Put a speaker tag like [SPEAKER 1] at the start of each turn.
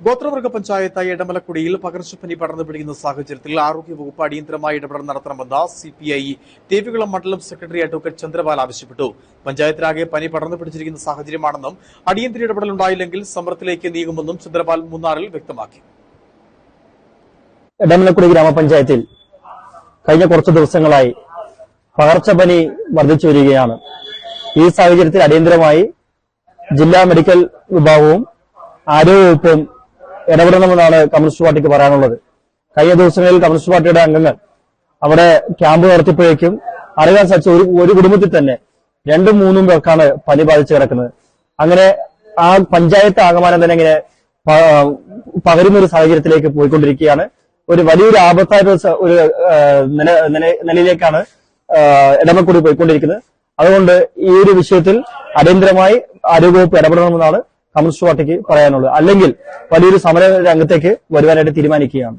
[SPEAKER 1] ഗോത്രവർഗ പഞ്ചായത്തായ ഇടമലക്കുടിയിൽ പകർച്ചപ്പനി പടർന്നു പിടിക്കുന്ന സാഹചര്യത്തിൽ ആരോഗ്യവകുപ്പ് അടിയന്തരമായി ഇടപെടൽ നടത്തണമെന്ന് സി പി ഐ ദേവികുളം മണ്ഡലം സെക്രട്ടറി അഡ്വക്കേറ്റ് ചന്ദ്രപാൽ ആവശ്യപ്പെട്ടു. പഞ്ചായത്തിലാകെ പനി പടർന്നു പിടിച്ചിരിക്കുന്ന സാഹചര്യമാണെന്നും അടിയന്തര ഇടപെടൽ ഉണ്ടായില്ലെങ്കിൽ സമരത്തിലേക്ക് നീങ്ങുമെന്നും ചന്ദ്രപാൽ മൂന്നാറിൽ വ്യക്തമാക്കി.
[SPEAKER 2] ഇടമലക്കുടി ഗ്രാമപഞ്ചായത്തിൽ കഴിഞ്ഞ കുറച്ച് ദിവസങ്ങളായി പകർച്ചപ്പനി വർദ്ധിച്ചു വരികയാണ്. ഈ സാഹചര്യത്തിൽ അടിയന്തരമായി ജില്ലാ മെഡിക്കൽ വിഭാഗവും ആരോഗ്യവകുപ്പും ഇടപെടണമെന്നാണ് കമ്മ്യൂണിസ്റ്റ് പാർട്ടിക്ക് പറയാനുള്ളത്. കഴിഞ്ഞ ദിവസങ്ങളിൽ കമ്മ്യൂണിസ്റ്റ് പാർട്ടിയുടെ അംഗങ്ങൾ അവിടെ ക്യാമ്പ് നടത്തിയപ്പോഴേക്കും അറിയാൻ സാധിച്ച ഒരു ഒരു കുടുംബത്തിൽ തന്നെ രണ്ടും മൂന്നും പേർക്കാണ് പനി ബാധിച്ച് കിടക്കുന്നത്. അങ്ങനെ ആ പഞ്ചായത്ത് ആകമാനം തന്നെ ഇങ്ങനെ പകരുന്ന ഒരു സാഹചര്യത്തിലേക്ക് പോയിക്കൊണ്ടിരിക്കുകയാണ്. ഒരു വലിയൊരു ആപത്തായ ഒരു നിലയിലേക്കാണ് ഇടമക്കൂടി പോയിക്കൊണ്ടിരിക്കുന്നത്. അതുകൊണ്ട് ഈ ഒരു വിഷയത്തിൽ അടിയന്തരമായി ആരോഗ്യവകുപ്പ് ഇടപെടണമെന്നാണ് കമ്മ്യൂണിസ്റ്റ് പാർട്ടിക്ക് പറയാനുള്ളത്. അല്ലെങ്കിൽ വലിയൊരു സമര രംഗത്തേക്ക് വരുവാനായിട്ട് തീരുമാനിക്കുകയാണ്.